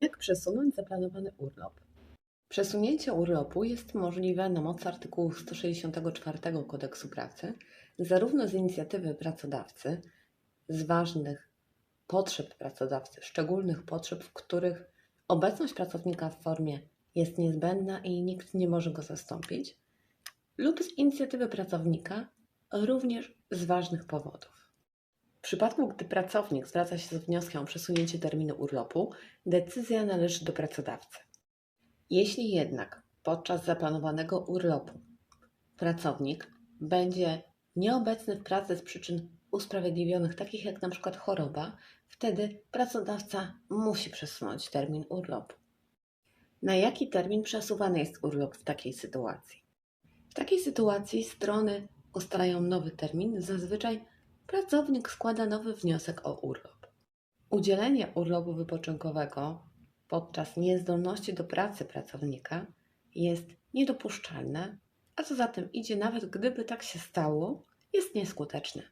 Jak przesunąć zaplanowany urlop? Przesunięcie urlopu jest możliwe na mocy artykułu 164 Kodeksu Pracy, zarówno z inicjatywy pracodawcy, z ważnych potrzeb pracodawcy, szczególnych potrzeb, w których obecność pracownika w formie jest niezbędna i nikt nie może go zastąpić, lub z inicjatywy pracownika, również z ważnych powodów. W przypadku, gdy pracownik zwraca się z wnioskiem o przesunięcie terminu urlopu, decyzja należy do pracodawcy. Jeśli jednak podczas zaplanowanego urlopu pracownik będzie nieobecny w pracy z przyczyn usprawiedliwionych, takich jak przykład choroba, wtedy pracodawca musi przesunąć termin urlopu. Na jaki termin przesuwany jest urlop w takiej sytuacji? W takiej sytuacji strony ustalają nowy termin, zazwyczaj pracownik składa nowy wniosek o urlop. Udzielenie urlopu wypoczynkowego podczas niezdolności do pracy pracownika jest niedopuszczalne, a co za tym idzie, nawet gdyby tak się stało, jest nieskuteczne.